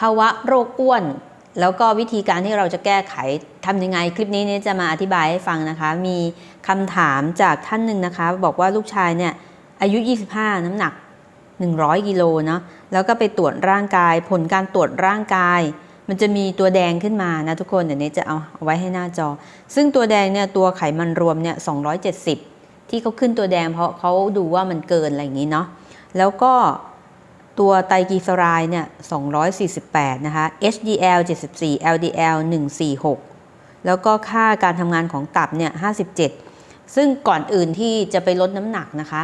ภาวะโรคอ้วน แล้วก็วิธีการที่เราจะแก้ไขทำยังไง คลิปนี้เนี่ยจะมาอธิบายให้ฟังนะคะ มีคำถามจากท่านหนึ่งนะคะ บอกว่าลูกชายเนี่ยอายุ 25 น้ำหนัก 100 กิโลเนาะแล้วก็ไปตรวจร่างกาย ผลการตรวจร่างกาย มันจะมีตัวแดงขึ้นมานะทุกคนเดี๋ยวนี้จะเอาเอาไว้ให้หน้าจอ ซึ่งตัวแดงเนี่ยตัวไขมันรวมเนี่ย 270 ที่เขาขึ้นตัวแดงเพราะเขาดูว่ามันเกินอะไรอย่างนี้เนาะแล้วก็ ตัวไตรกลีเซอไรด์เนี่ย248 นะคะ HDL 74 LDL 146 แล้วก็ค่าการทำงานของตับเนี่ย57 ซึ่งก่อนอื่นที่จะไปลดน้ำหนักนะคะ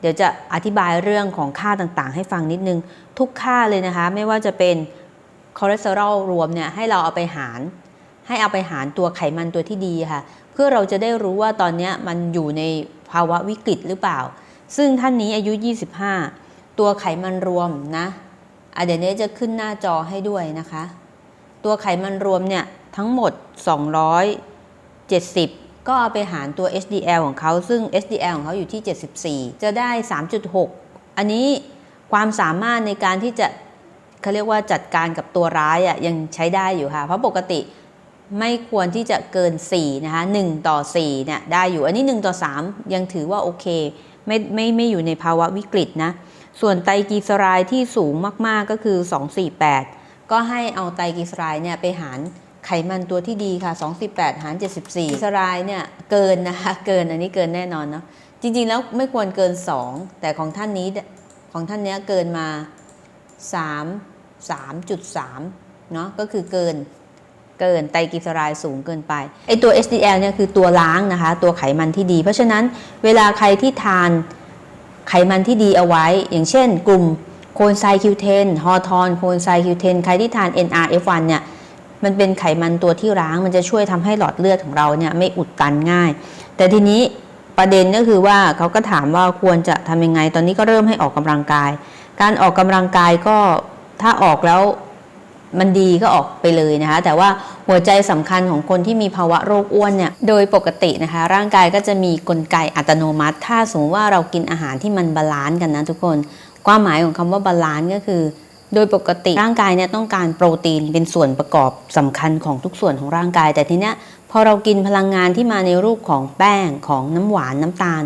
เดี๋ยวจะอธิบายเรื่องของค่าต่างๆ ให้ฟังนิดนึง ทุกค่าเลยนะคะ ไม่ว่าจะเป็นคอเลสเตอรอลรวมเนี่ยให้เราเอาไปหาร ให้เอาไปหารตัวไขมันตัวที่ดีค่ะ เพื่อเราจะได้รู้ว่าตอนนี้มันอยู่ในภาวะวิกฤตหรือเปล่า ซึ่งท่านนี้อายุ 25 ตัวไขมันรวมนะอะเดี๋ยวนี้จะขึ้นหน้าจอให้ด้วยนะคะ ตัวไขมันรวมเนี่ยทั้งหมด 270 ก็เอาไปหารตัว HDL ของเขาซึ่ง HDL ของเขาอยู่ที่ 74 จะได้ 3.6 อันนี้ความสามารถในการที่จะเขาเรียกว่าจัดการกับตัวร้ายอะยังใช้ได้อยู่ค่ะ เพราะปกติไม่ควรที่จะเกิน 4 นะคะ 1 ต่อ4เนี่ยได้อยู่ อันนี้ 1 ต่อ 3 ยังถือว่าโอเค ไม่ไม่ไม่อยู่ในภาวะวิกฤตนะ ส่วนไตรกลีเซอไรด์ที่สูงมากๆก็คือ 248 ก็ให้เอาไตรกลีเซอไรด์เนี่ยไปหารไขมันตัวที่ดีค่ะ 248 หาร 74กลีเซอไรด์เนี่ยเกินนะคะ เกินอันนี้เกินแน่นอนเนาะ จริงๆแล้วไม่ควรเกิน 2 แต่ของท่านนี้ของท่านเนี้ยเกินมา 3 3.3 เนาะก็คือเกิน เกินไตรกลีเซอไรด์สูงเกินไปไอตัว HDL เนี่ยคือตัวล้างนะคะ ตัวไขมันที่ดี เพราะฉะนั้นเวลาใครที่ทานไขมันที่ดีเอาไว้ อย่างเช่น กลุ่มโคนไซคิวเทนฮอร์ทอนโคนไซคิวเทนใครที่ทาน NRF1 เนี่ยมันเป็นไขมันตัวที่ร้างมันจะช่วยทำให้หลอดเลือดของเราเนี่ยไม่อุดตันง่าย แต่ทีนี้ประเด็นก็คือว่าเขาก็ถามว่าควรจะทำยังไง ตอนนี้ก็เริ่มให้ออกกำลังกาย การออกกำลังกายก็ถ้าออกแล้ว มันดีก็ออกไปเลยนะคะ แต่ว่าหัวใจสำคัญของคนที่มีภาวะโรคอ้วนเนี่ยโดยปกตินะคะ ร่างกายก็จะมีกลไกอัตโนมัติ ถ้าสมมติว่าเรากินอาหารที่มันบาลานซ์กันนะทุกคน ความหมายของคำว่าบาลานซ์ก็คือ โดยปกติร่างกายเนี่ยต้องการโปรตีนเป็นส่วนประกอบสำคัญของทุกส่วนของร่างกาย แต่ทีเนี้ยพอเรากินพลังงานที่มาในรูปของแป้งของน้ำหวานน้ำตาล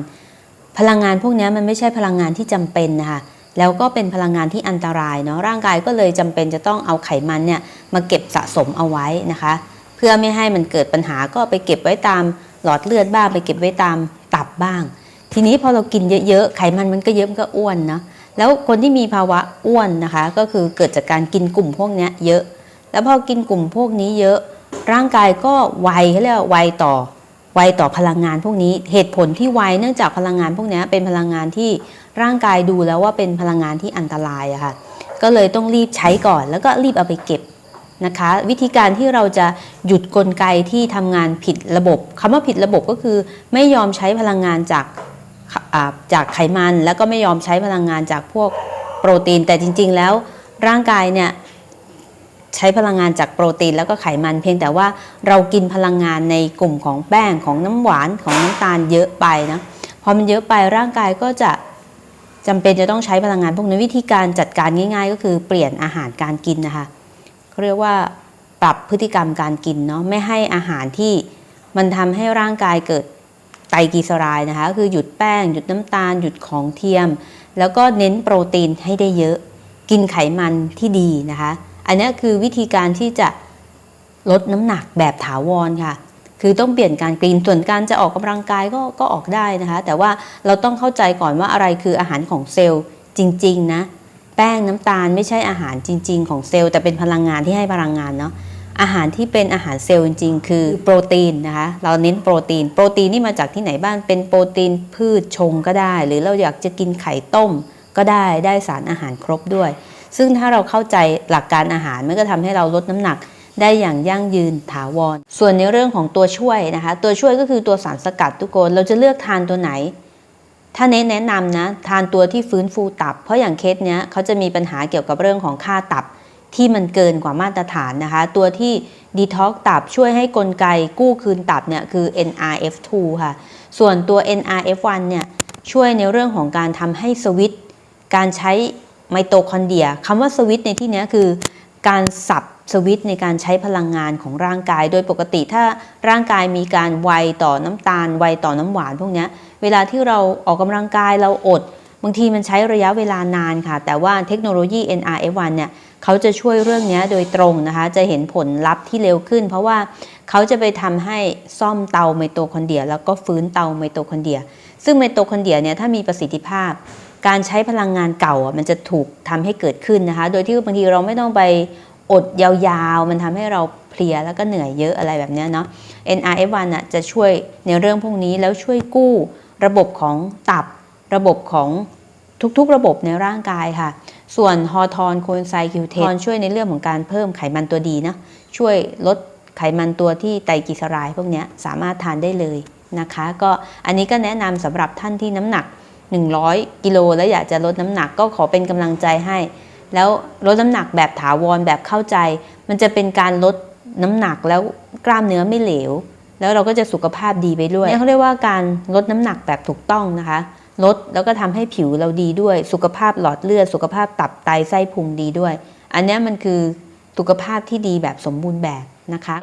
พลังงานพวกนี้มันไม่ใช่พลังงานที่จำเป็นนะคะ แล้วก็เป็นพลังงานที่อันตรายเนาะร่างกายก็เลยจำเป็นจะต้องเอาไขมันเนี่ยมาเก็บสะสมเอาไว้นะคะ เพื่อไม่ให้มันเกิดปัญหาก็ไปเก็บไว้ตามหลอดเลือดบ้าง ไปเก็บไว้ตามตับบ้าง ทีนี้พอเรากินเยอะๆไขมันมันก็เยอะมันก็อ้วนเนาะแล้วคนที่มีภาวะอ้วนนะคะ ก็คือเกิดจากการกินกลุ่มพวกนี้เยอะ แล้วพอกินกลุ่มพวกนี้เยอะ ร่างกายก็ไวเขาเรียกว่าไวต่อไวต่อพลังงานพวกนี้ เหตุผลที่ไวเนื่องจากพลังงานพวกนี้เป็นพลังงานที่ ร่างกายดูแล้วว่าเป็นพลังงานที่อันตรายอะค่ะก็เลยต้องรีบใช้ก่อน แล้วก็รีบเอาไปเก็บนะคะ วิธีการที่เราจะหยุดกลไกที่ทำงานผิดระบบคำว่าผิดระบบก็คือ ไม่ยอมใช้พลังงานจากจากไขมัน แล้วก็ไม่ยอมใช้พลังงานจากพวกโปรตีน แต่จริง ๆ แล้วร่างกายเนี่ยใช้พลังงานจากโปรตีนแล้วก็ไขมัน เพียงแต่ว่าเรากินพลังงานในกลุ่มของแป้งของน้ำหวานของน้ำตาลเยอะไปนะพอมันเยอะไปร่างกายก็จะ จำเป็นจะต้องใช้พลังงานพวกนี้วิธีการจัดการง่าย ๆ ก็คือเปลี่ยนอาหารการกินนะคะเขาเรียกว่าปรับพฤติกรรมการกินเนาะไม่ให้อาหารที่มันทำให้ร่างกายเกิดไตรกลีเซอไรด์นะคะก็คือหยุดแป้ง หยุดน้ำตาล หยุดของเทียม แล้วก็เน้นโปรตีนให้ได้เยอะ กินไขมันที่ดีนะคะ อันนี้คือวิธีการที่จะลดน้ำหนักแบบถาวรค่ะ คือต้องเปลี่ยนการกินส่วนการจะออกกำลังกายก็ก็ออกได้นะคะ แต่ว่าเราต้องเข้าใจก่อนว่าอะไรคืออาหารของเซลล์จริง ๆ นะ แป้งน้ำตาลไม่ใช่อาหารจริง ๆ ของเซลล์แต่เป็นพลังงานที่ให้พลังงานเนาะอาหารที่เป็นอาหารเซลล์จริง ๆ คือโปรตีนนะคะ เราเน้นโปรตีน โปรตีนนี่มาจากที่ไหนบ้างเป็นโปรตีนพืชชงก็ได้ หรือเราอยากจะกินไข่ต้มก็ได้ได้สารอาหารครบด้วย ซึ่งถ้าเราเข้าใจหลักการอาหารมันก็ทำให้เราลดน้ำหนัก ได้อย่างยั่งยืนถาวร ส่วนในเรื่องของตัวช่วยนะคะ ตัวช่วยก็คือตัวสารสกัดทุกคน เราจะเลือกทานตัวไหน ถ้าเน้นแนะนำนะ ทานตัวที่ฟื้นฟูตับ เพราะอย่างเคสเนี้ยเขาจะมีปัญหาเกี่ยวกับเรื่องของค่าตับที่มันเกินกว่ามาตรฐานนะคะ ตัวที่ดีท็อกตับช่วยให้กลไกกู้คืนตับเนี่ยคือ NRF2 ค่ะ ส่วนตัว NRF1 เนี่ยช่วยในเรื่องของการทำให้สวิตช์การใช้ไมโตคอนเดรียคำว่าสวิตช์ในที่นี้คือการสับ สวิตในการใช้พลังงานของร่างกาย โดยปกติถ้าร่างกายมีการไวต่อน้ำตาล ไวต่อน้ำหวานพวกนี้เวลาที่เราออกกำลังกายเราอด บางทีมันใช้ระยะเวลานานค่ะ แต่ว่าเทคโนโลยี NRF1 เนี่ยเขาจะช่วยเรื่องนี้โดยตรงนะคะ จะเห็นผลลัพธ์ที่เร็วขึ้น เพราะว่าเขาจะไปทำให้ซ่อมเตาไมโตคอนเดรีย แล้วก็ฟื้นเตาไมโตคอนเดรีย ซึ่งไมโตคอนเดรียเนี่ยถ้ามีประสิทธิภาพ การใช้พลังงานเก่าอะมันจะถูกทำให้เกิดขึ้นนะคะ โดยที่บางทีเราไม่ต้องไป อดยาวๆ มันทำให้เราเพลียแล้วก็เหนื่อยเยอะอะไรแบบนี้เนาะ NRF1 อะจะช่วยในเรื่องพวกนี้แล้วช่วยกู้ระบบของตับ ระบบของทุกๆ ระบบในร่างกายค่ะ ส่วนฮอร์โทนโคนไซคิวเทนช่วยในเรื่องของการเพิ่มไขมันตัวดีนะช่วยลดไขมันตัวที่ไตรกลีเซอไรด์พวกนี้สามารถทานได้เลยนะคะ ก็อันนี้ก็แนะนำสำหรับท่านที่น้ำหนัก 100 กิโลแล้วอยากจะลดน้ำหนักก็ขอเป็นกำลังใจให้ แล้วลดน้ำหนักแบบถาวรแบบเข้าใจ มันจะเป็นการลดน้ำหนักแล้วกล้ามเนื้อไม่เหลว แล้วเราก็จะสุขภาพดีไปด้วยเนี่ยเขาเรียกว่าการลดน้ำหนักแบบถูกต้องนะคะ ลดแล้วก็ทำให้ผิวเราดีด้วย สุขภาพหลอดเลือด สุขภาพตับไตไส้พุงดีด้วย อันเนี้ยมันคือสุขภาพที่ดีแบบสมบูรณ์แบบนะคะ